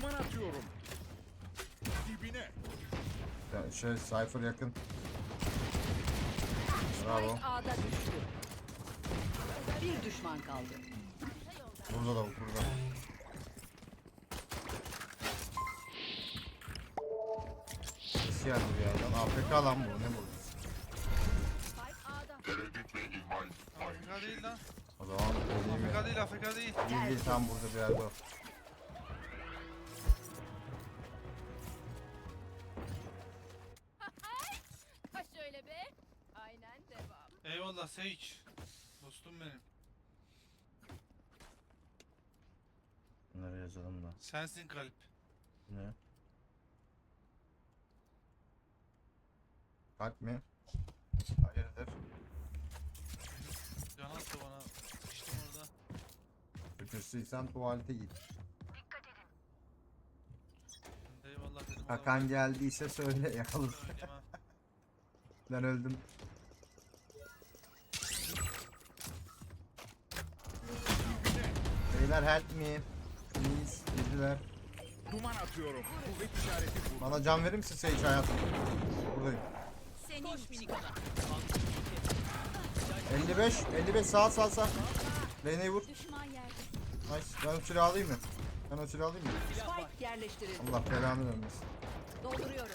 Duman atıyorum. Dibine. Ya Şey Cypher yakın. Bravo. A'da düştü. Bir düşman kaldı. Burada da burada. Ses geldi bir yerden. AFK lan bu ne bu? Afrika değil lan. O zaman Afrika değil Afrika değil. Değil değil tam burada bir yerde o. yazalım da. Sensin kalp. Ne? Kalp mi? Hayırdır? Can attı bana. Sıkıştım orada. Kötüsüysen tuvalete git. Eyvallah dedim. Hakan geldiyse söyle yakalım. Ben öldüm. Beyler help me. Please. Girdiler. Duman atıyorum. Kuvvet işareti bu. Bana can verir misin Sage hayatım? Buradayım. Koş minik adam. 55. 55 sağ sağ sağ. Lane'yi vur. Nice. Ben o silahı alayım mı? Ben o silahı alayım mı? Spike yerleştirildi. Allah belanı vermesin. Dolduruyorum.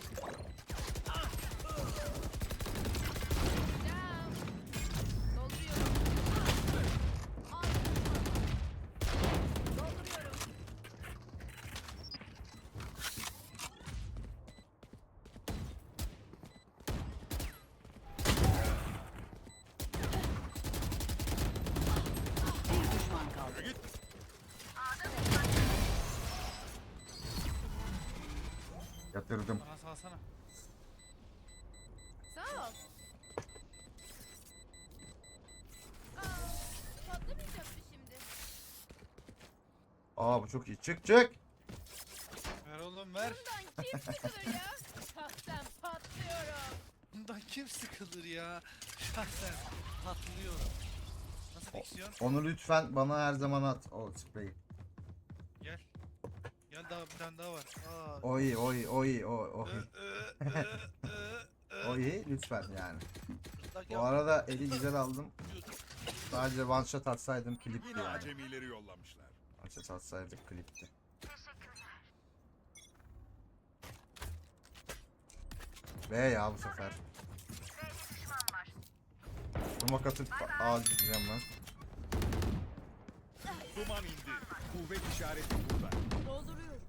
Aa bu çok iyi. Çık çık. Ver oğlum ver. Bundan kim sıkılır ya? Şahsen patlıyorum. Bundan kim sıkılır ya? Şahsen patlıyorum. Nasıl diksiyon? Onu lütfen bana her zaman at. O spreyi. Gel. Gel daha bir tane daha var. Aa. Oy oy oy oy oy. Ö, ö, ö, ö, ö. Oy lütfen yani. Bu arada eli güzel aldım. Sadece one shot atsaydım klipti Yine yani. acemileri yollamışlar. Shot atsaydık klipti. B ya bu sefer. Dumak atıp A gideceğim ben. Duman indi. Kuvvet işareti burada. Dolduruyorum.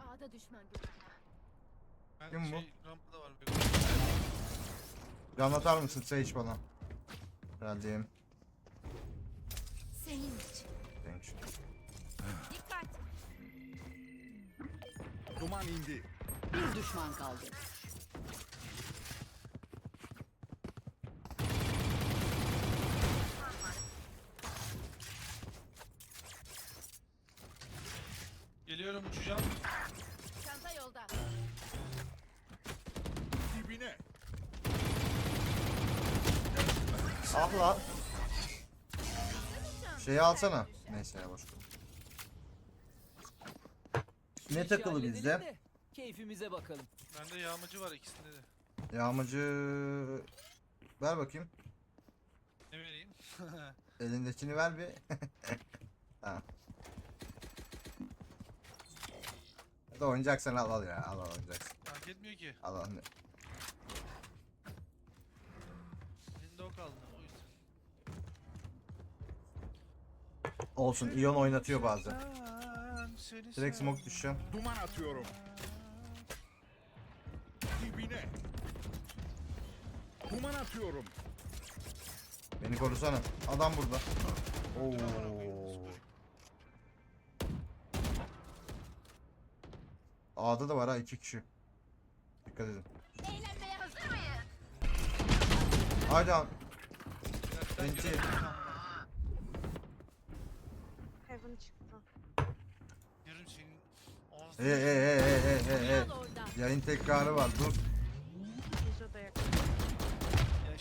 A'da düşman görüldü. Ben Kim bu? şey, rampada var. Can atar mısın Sage bana? Geldim. Duman indi. Bir düşman kaldı. Geliyorum uçacağım. Çanta yolda. Dibine. Ah lan. Şeyi alsana. Neyse ya boş ver. Ne takılı halledelim bizde? de Keyfimize bakalım. Bende yağmacı var ikisinde de. Yağmacı... Ver bakayım. Ne vereyim? Elindekini ver bir. ha. Ya da oynayacaksan al al ya. Al al oynayacaksın. Fark etmiyor ki. Al al. Elinde o kaldı. O yüzden. Olsun. Ion oynatıyor bazen. Sen, seni Direkt smoke düşeceğim. Duman atıyorum. Dibine. Duman atıyorum. Beni korusana. Adam burada. Oo. A'da da var ha iki kişi. Dikkat edin. Eğlenmeye hazır mıyız? Gerçekten Enti. göremedim. Heaven çıktı. Yarın senin hey hey hey. Al oradan. Yayın tekrarı var dur.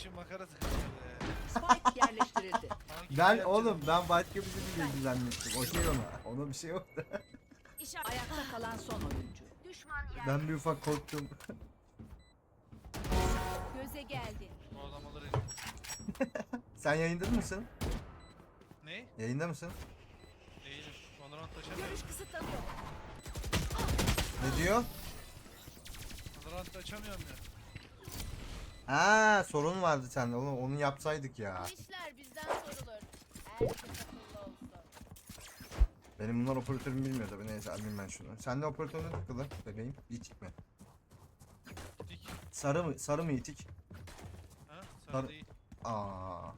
Ya makarası kaçırdı. Spike yerleştirildi. Ben oğlum ben başka bir şey bilgi zannettim. Okey ona. Ona bir şey yoktu. İşaret. Ayakta kalan son oyuncu. Düşman yer. Ben bir ufak korktum. Göze geldi. Bu adam alır eli. Sen yayında mısın? Ne? Yayında mısın? Değilim. Valorant açamıyorum. Görüş kısıtlanıyor. Ne diyor? Valorant açamıyorum ya. Ha sorun vardı sende. Onu, onu yapsaydık ya. İşler bizden sorulur. Herkes akıllı olsun. Benim bunlar operatörümü bilmiyor tabii. Neyse alayım ben şunu. Sende operatör ne takılı bebeğim? İtik mi? Dik. Sarı mı? Sarı mı itik? Ha? Sarı- Sarı değil. Aa.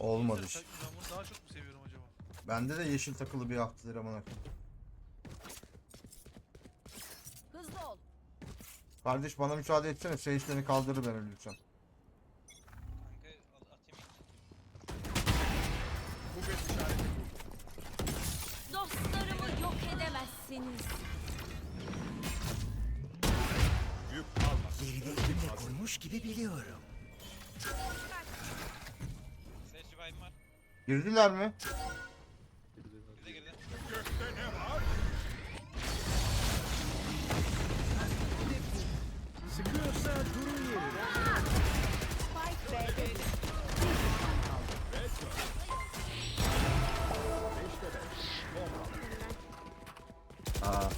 Olmadı. Sarı- Ben bunu daha çok mu seviyorum acaba? Bende de yeşil takılı bir haftadır amına koyayım. Hızlı ol. Kardeş bana müsaade etsene. Seyislerini kaldırır beni lütfen. Dostlarımı yok edemezsiniz. Yük alma. Yerini elimle koymuş gibi biliyorum. Girdiler mi? Sıkıyorsa durun yerine. Spike B'de düştü. Bir düşman kaldı. Aa.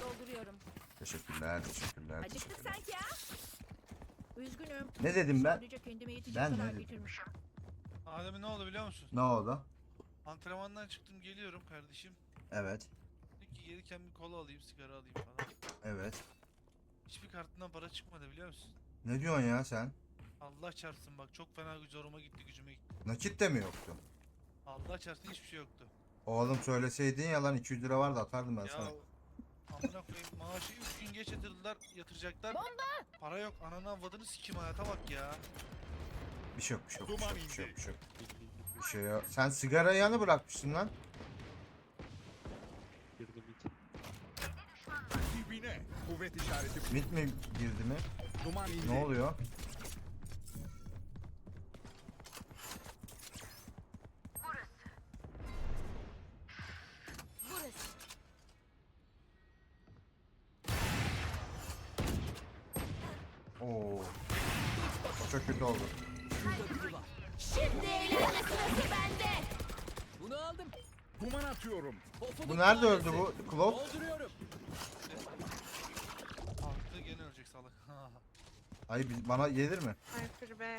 Dolduruyorum. Teşekkürler, teşekkürler, Acıktık teşekkürler. sanki ha. Üzgünüm. Ne dedim ben? Sadece kendime yetecek Ben ne dedim? getirmişim. Adem'in ne oldu biliyor musun? Ne oldu? Antrenmandan çıktım geliyorum kardeşim. Evet, Dedim ki gelirken bir kola alayım, sigara alayım falan. evet. Hiçbir kartından para çıkmadı biliyor musun? Ne diyorsun ya sen? Allah çarpsın bak çok fena zoruma gitti gücüme gitti. Nakit de mi yoktu? Allah çarpsın hiçbir şey yoktu. Oğlum söyleseydin ya lan 200 lira vardı atardım ben ya sana. amına koyayım maaşı 3 gün geç yatırdılar yatıracaklar. Para yok ananı avradını sikim hayata bak ya. Bir şey yok, bir şey yok, bir şey yok, bir şey yok, bir şey yok. Bir şey yok. Sen sigarayı yanı bırakmışsın lan. Dibine. Kuvvet işareti. Mit mi girdi mi? Duman indi. Ne oluyor? Oo. Çok kötü oldu. Şimdi eğlenme sırası bende. Bunu aldım. Duman atıyorum. Bu nerede öldü bu? Klop? Dolduruyorum. Salak. Ay bi- bana gelir mi? Cypher B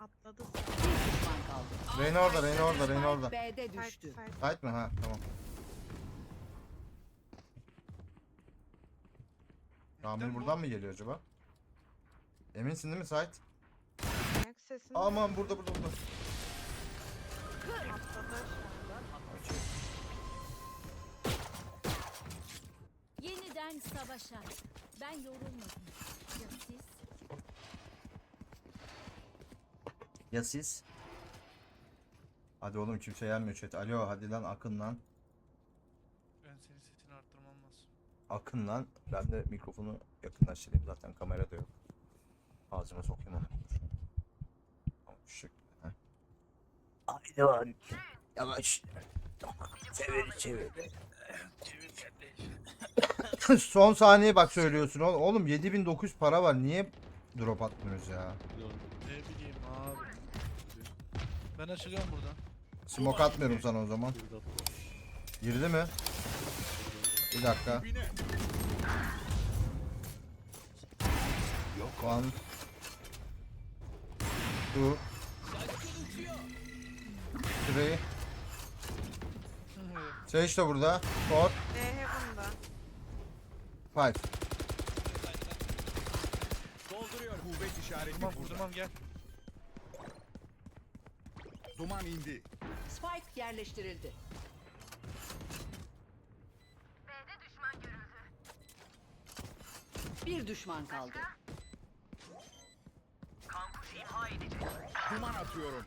atladı. Bir düşman kaldı. Reyna orada, Reyna orada, Reyna orada. B'de Side düştü. side. Kayıt mı? Ha tamam. Ramil buradan mı geliyor acaba? Eminsin değil mi Sait? Ayak sesini Aman burada burada burada. atladı. Yeniden savaşa. Ben yorulmadım. Ya siz? Ya siz? Hadi oğlum kimse gelmiyor chat. Alo hadi lan akın lan. Ben senin sesini arttırmam lazım. Akın lan. Ben de mikrofonu yakınlaştırayım zaten kamera da yok. Ağzıma sokayım onu. Tamam şu şekilde. heh. Aynen. Yavaş. Çevir çevir. Son saniye bak söylüyorsun oğlum. Oğlum 7900 para var. Niye drop atmıyoruz ya? Ne bileyim abi. Ben açılıyorum buradan. Smoke atmıyorum sana o zaman. Girdi mi? Bir dakika. Dibine. One. Two. Three. Sage de burada. Four. B heaven'da. Five. Dolduruyorum. Kuvvet işareti Durmam burada. durmam gel. Duman indi. Spike yerleştirildi. Bir düşman kaldı. Duman atıyorum.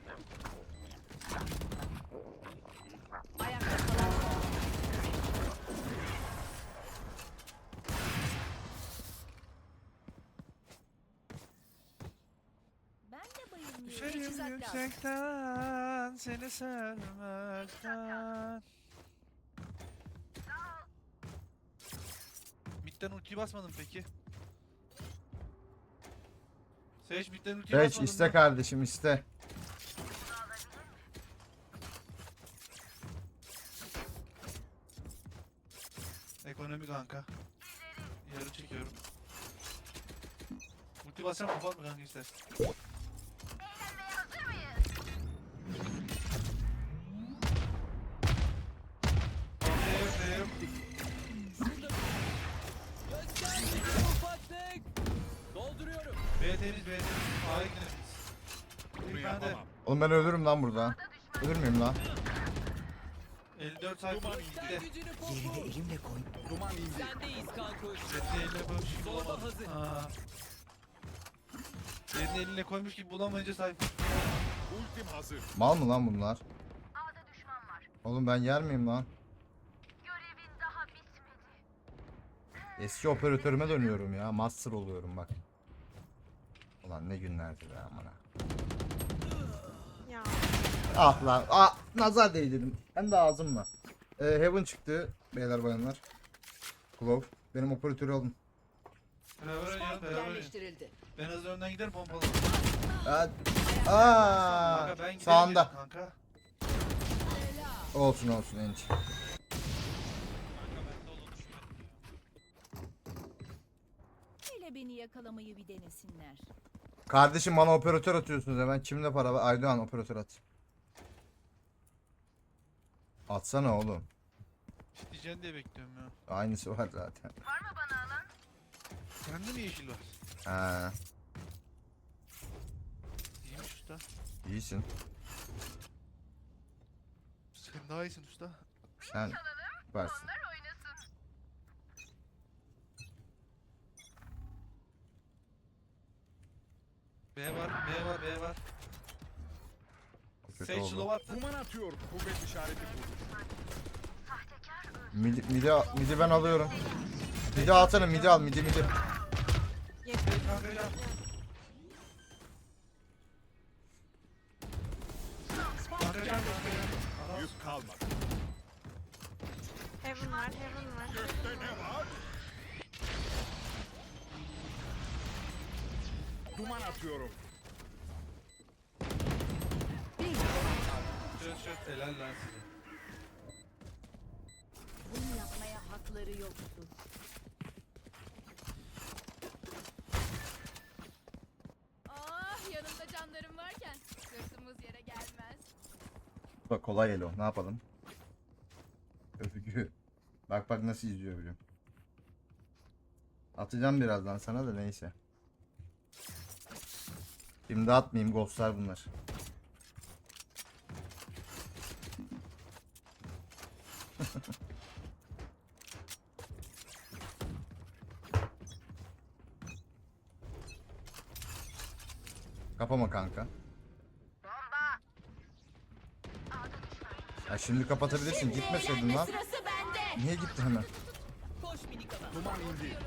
Ayakta kalan ben de bayılmıyorum. Düşerim Teçhizat lazım. yüksekten seni sevmekten. Mid'den ultiyi basmadın peki. Seç mid'den ultiyi Seç iste kardeşim iste. Multi basacağım kapat mı kanka istersen? Okey, okey. Göster ufaklık. Dolduruyorum. B temiz, B temiz. A'ya gidelim. Bunu Bir tane de yapamam. Oğlum ben ölürüm lan burada. Ölür müyüm lan? 54 sayfa. Göster Gitti. gücünü popu. elimle koy. Duman indi. Sendeyiz kankuş. Yerini eline koymuş gibi Zorba bulamadım. hazır. Aa. Yerini eline koymuş gibi bulamayınca sayfa. Ultim hazır. Mal mı lan bunlar? Oğlum ben yer miyim lan? Eski operatörüme dönüyorum ya. Master oluyorum bak. Ulan ne günlerdi be amına. Ya. Ah lan. Ah nazar değdirdim. Hem de ağzımla. Ee, Heaven çıktı beyler bayanlar. Glove. Benim operatörü alın. Beraber oynayalım, Spike beraber oynayalım. yerleştirildi. Ben hızlı önden giderim pompalı. Aa, aa, Kanka ben giderim sağında. Kanka. Olsun olsun enç. Kanka. Hele beni yakalamayı bir denesinler. Kardeşim bana operatör atıyorsunuz hemen. Kimde para var? Aydoğan operatör at. Atsana oğlum. Diyeceksin diye bekliyorum ya. Aynısı var zaten. Sende mi yeşil var? Ha, usta. iyisin. Sen daha iyisin usta. Sen varsın. B var, B var, B var. Kötü Sage oldu. attı. Duman atıyorum. Kuvvet işareti buldum. Midi, midi, midi ben alıyorum. Midi alsana midi al midi midi. Yeter. Sage kanka gel. Kalmadı. Heaven var, heaven var. Gökte ne var? Duman atıyorum. Çöz çöz helal lan size. Bunu yapmaya hakları yoktu. Bak kolay elo ne yapalım? Övgü. Bak bak nasıl izliyor biliyorum. Atacağım birazdan sana da neyse. Şimdi atmayayım ghostlar bunlar. Kapama kanka. Şimdi kapatabilirsin. Gitmeseydin lan. Sırası bende. Niye gitti hemen? Koş minik adam. Duman indi.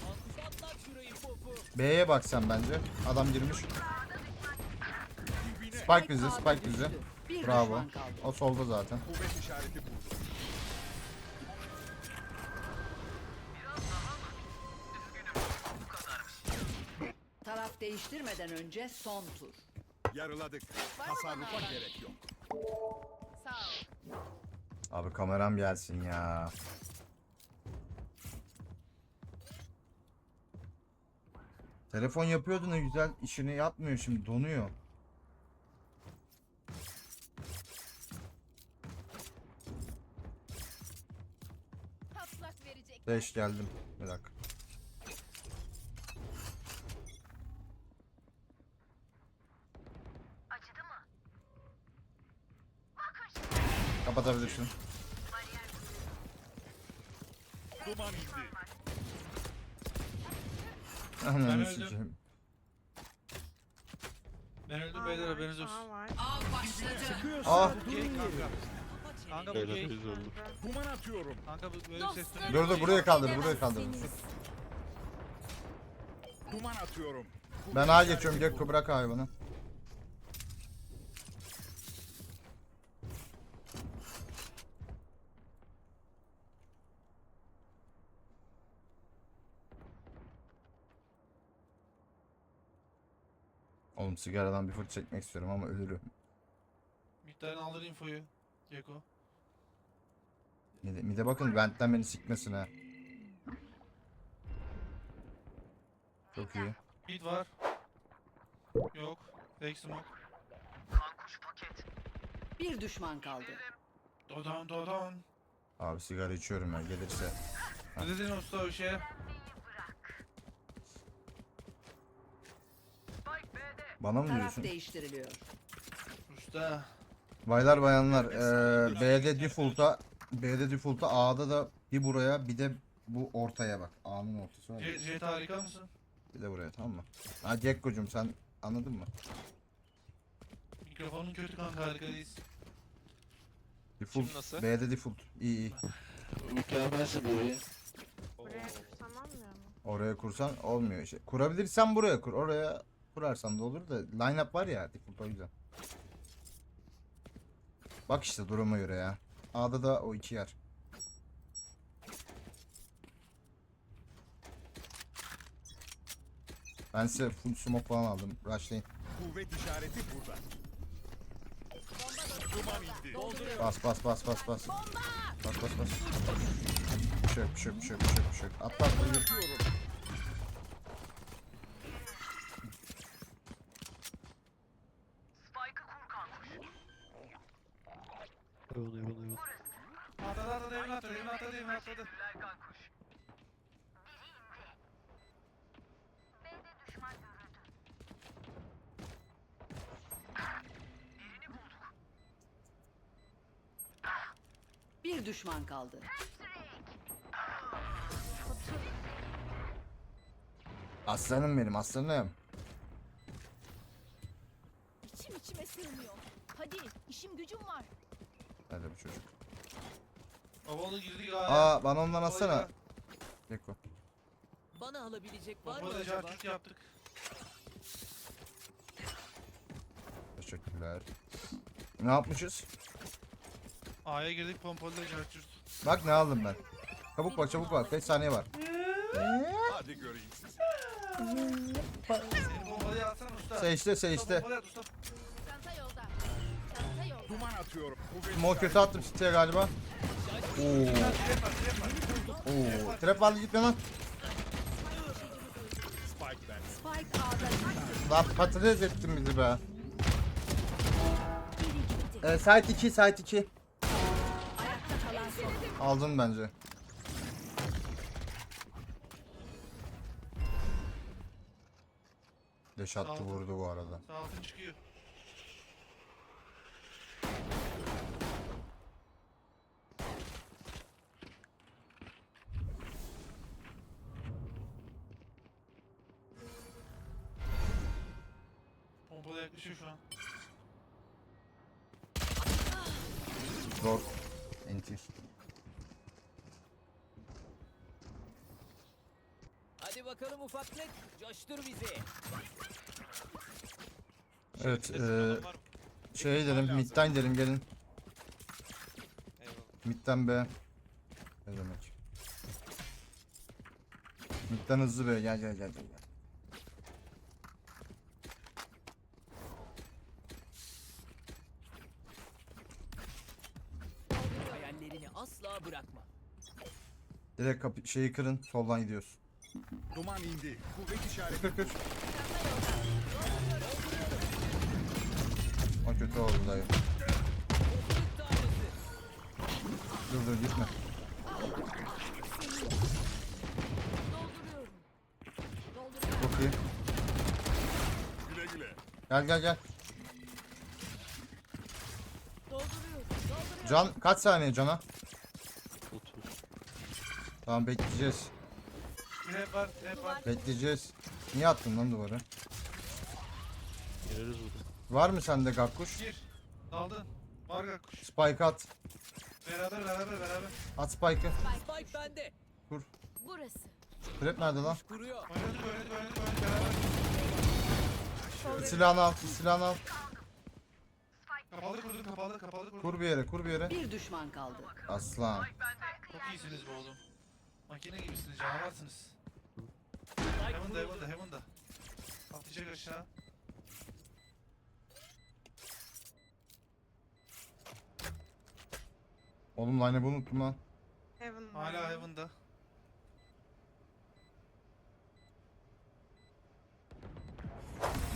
Kankuş atlat şurayı popu. B'ye bak sen bence. Adam girmiş. Spike bizi, spike bizi. Bravo. O solda zaten. Kuvvet işareti buldum. Taraf değiştirmeden önce son tur. Yarıladık. Tasarrufa gerek yok. Abi kameram gelsin ya. Telefon yapıyordu ne güzel işini yapmıyor şimdi donuyor. 5 geldim. Bir dakika. Kapatabilirsin. Duman indi. Ananı öldüm. sikeyim. Ben öldüm beyler haberiniz olsun. A var. Av başladı. Ah Okey kanka. Kanka bu gay. Duman atıyorum. Kanka bu böyle ses. Dur dur buraya kaldır buraya kaldır. Duman atıyorum. Ben A geçiyorum Gekko bırak hayvanı. Oğlum sigaradan bir fırt çekmek istiyorum ama ölürüm. Miktarın alır infoyu. Geko. Mide, mide bakın ventten beni sikmesin ha. Çok iyi. Mid var. Yok. Fake smoke. Bir düşman kaldı. Dodon dodon. Abi sigara içiyorum ya gelirse. Ne dedin usta o şeye? Bana mı Taraf diyorsun? değiştiriliyor. Usta. Baylar bayanlar eee B'de default'a B'de default'a A'da da bir buraya bir de bu ortaya bak. A'nın ortası var. ya. Jet harika mısın? Bir de buraya tamam mı? Ha Gekko'cum sen anladın mı? Mikrofonun kötü kanka harika değilsin. Default. B'de default. İyi iyi. Mükemmelsin bebeğim. Buraya kursam olmuyor mu? Oraya kursan olmuyor işte. Kurabilirsen buraya kur. Oraya kurarsan da olur da line up var ya default o yüzden. Bak işte duruma göre ya. A'da da o iki yer. Ben size full smoke falan aldım. Rushlayın. Kuvvet işareti burada. Duman indi. Bas bas bas bas bas. Bas bas bas. Bir şey yok bir şey yok bir şey yok bir şey yok, bir şey yok. Atla atla yürü. Atladı atladı evine atladı evine atladı evine atladı. Bir düşman kaldı. Aslanım benim aslanım. İçim içime sığmıyor. Hadi işim gücüm var. Nerede bu çocuk? Havalı girdik ha. Aa bana ondan atsana. Gekko. Bana alabilecek var mı Bomba da acaba? cartürt yaptık. Teşekkürler. Ne yapmışız? A'ya girdik pompalı da cartürt. Bak ne aldım ben. Çabuk bak çabuk bak. 5 saniye var. Hadi göreyim sizi. Pompalıya atsana usta. At. Çanta yolda. Çanta yolda. Duman atıyorum. Kuvvet kötü attım City'ye galiba. Oo. Trap var trap var. Oo. Trap vardı gitme lan. spike ben. Spike A'da Lan patates ettin bizi be. Ee, site 2 site 2. Aldın bence. Deş attı Aldım. vurdu bu arada. Sağ altın çıkıyor. Bakalım ufaklık. Coştur bizi. Evet. eee şey dedim. Mid'den dedim gelin. Mid'den B. Ne demek? Mid'den hızlı B. Gel gel gel gel. gel. Hayallerini asla bırakma. Direkt kapı şeyi kırın. Soldan gidiyoruz. Duman indi. Kuvvet işareti. O kötü oldu dayı. Dur dur gitme. Dolduruyorum. Dolduruyorum. Çok iyi. güle güle. Gel gel gel. Can kaç saniye cana? Tamam bekleyeceğiz. Trap var trap var. Bekleyeceğiz. Niye attın lan duvarı? Var mı sende gakkuş? Gir. Daldın. Var kuş. Spike at. Beraber beraber beraber. At spike'ı. Spike bende. Burası. Trap nerede lan? Kuruyor. Oynadık oynadık oynadık oynadık beraber. Silahını al. Silahını al. Kapalı kurduk kapalı kapalı kurduk. Kur bir yere kur bir yere. Bir düşman kaldı. Aslan. Çok iyisiniz be oğlum. Makine gibisiniz canavarsınız. Heaven'da heaven'da heaven'da. Atlayacak şey aşağı. Oğlum line'ı unuttum lan. Heaven. Hala heaven'da.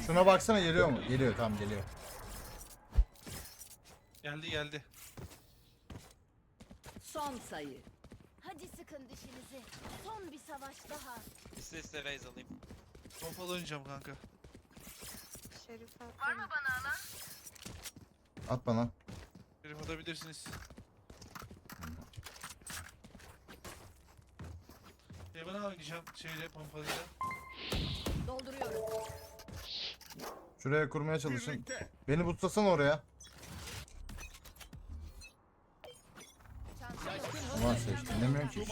Şuna baksana geliyor mu? Geliyor tamam geliyor. Geldi geldi. Son sayı. Hadi sıkın dişinizi. Son bir savaş daha. İste iste raise alayım. Pompalı oynayacağım kanka. Şerif atsana. At bana. Herif atabilirsiniz. Heaven'a oynayacağım şeyle pompalıyla. Dolduruyorum. Şuraya kurmaya çalışın. Birlikte. Beni butlasana oraya. Ulan seç dinlemiyorum ki.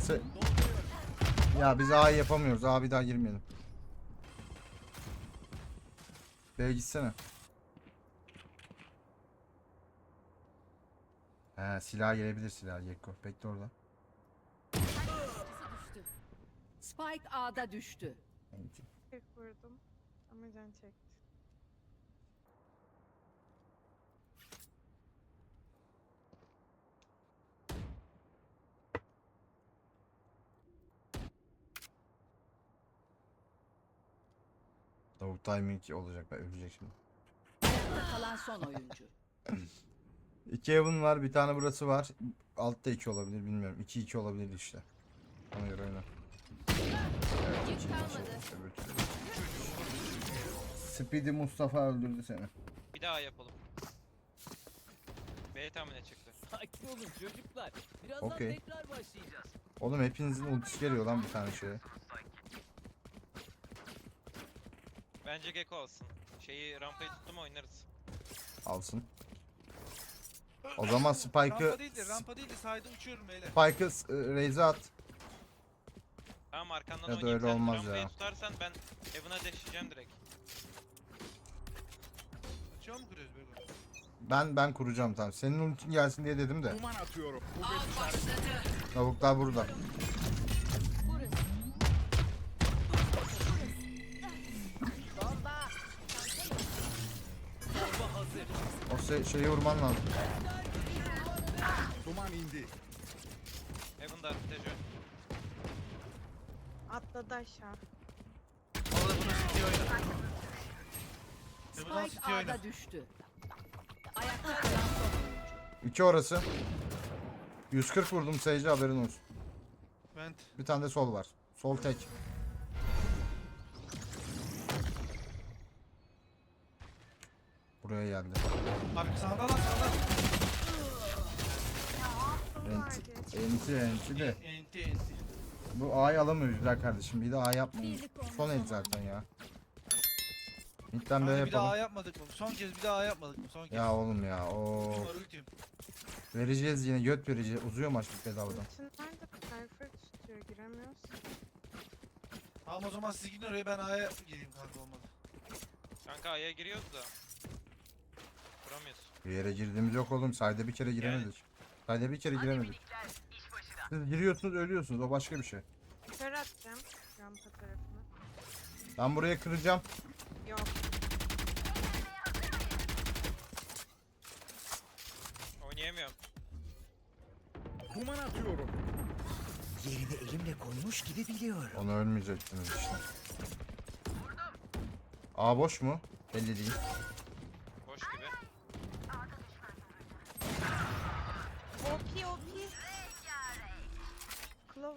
Se ya biz A'yı yapamıyoruz. A bir daha girmeyelim. B'ye gitsene. He silah gelebilir silah Gekko. Bekle orada. Spike A'da düştü. Tek vurdum. Ama can çekti. Tavuk timing olacak. Ben ölecek şimdi. Kalan son oyuncu. İki Heaven var. Bir tane burası var. Altta iki olabilir bilmiyorum. 2 iki olabilir işte. Ona göre oyna. Yük kalmadı. Öbür türlü. Speedy Mustafa öldürdü seni. Bir daha yapalım. B tahmine çıktı. Sakin olun çocuklar. Birazdan Okey. tekrar başlayacağız. Oğlum hepinizin ultisi geliyor lan bir tane şeye. Bence Gecko alsın. Şeyi rampayı tuttum oynarız. Alsın. O zaman Spike'ı Rampa değil de rampa değil de sahada uçuyorum beyler. Spike'ı e, Raze'e at. Tamam arkandan Ya da oynayayım. öyle Sen olmaz rampayı ya. tutarsan ben Heaven'a deşeceğim direkt. Açıyor mu kuruyoruz böyle? Ben ben kuracağım tamam. Senin ultin gelsin diye dedim de. Duman atıyorum. Tavuklar burada. Se- şeyi vurman lazım. Duman indi. Heaven'da Tejo. Atladı aşağı. Valla bunu City oyna. Heaven'dan Spike City oyna. A'da düştü. Ayakta kalan son. İki orası. 140 vurdum Sage'e haberin olsun. Vent. Bir tane de sol var. Sol tek. Buraya geldi. Arka sağda lan sağda. Enti, enti, enti de. Enti enti. Bu A'yı alamıyoruz güzel kardeşim. Bir de A yapmayın. Son el zaten ya. Mid'den B Kanka bir daha yapalım. Yapmadık mı? Son kez bir daha yapmadık mı? Son kez. Ya oğlum ya. O Bunlar ultim. vereceğiz yine göt vereceğiz. Uzuyor maç bir bedavadan. Ultin nerede? Cypher tutuyor. Giremiyoruz. Tamam o zaman siz gidin oraya ben A'ya geleyim kanka olmadı. Kanka A'ya giriyoruz da. Vuramıyoruz. Bir yere girdiğimiz yok oğlum. Sayda bir kere giremedik. Sayda bir kere giremedik. Siz giriyorsunuz ölüyorsunuz. O başka bir şey. Kör atacağım. Rampa tarafına. Ben buraya kıracağım. Yok. Oynayamıyorum. Duman atıyorum. Yerini elimle koymuş gibi biliyorum. Onu ölmeyecektiniz işte. A boş mu? Belli değil. Boş gibi. OP OP.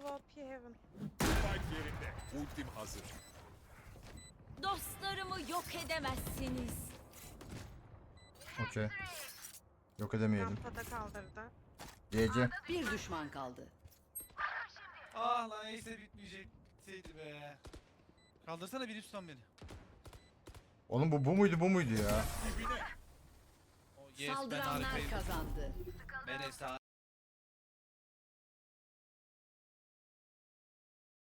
OP Heaven. Spike yerinde. Ultim hazır. Dostlarımı yok edemezsiniz. Okey. Yok edemeyelim. Rampada kaldırdı. GG. Bir düşman kaldı. Ah lan neyse bitmeyecekseydi be. Kaldırsana biri tutan beni. Oğlum bu bu muydu bu muydu ya? Oh, yes ben Saldıranlar harikayım. kazandı. Ben efsane.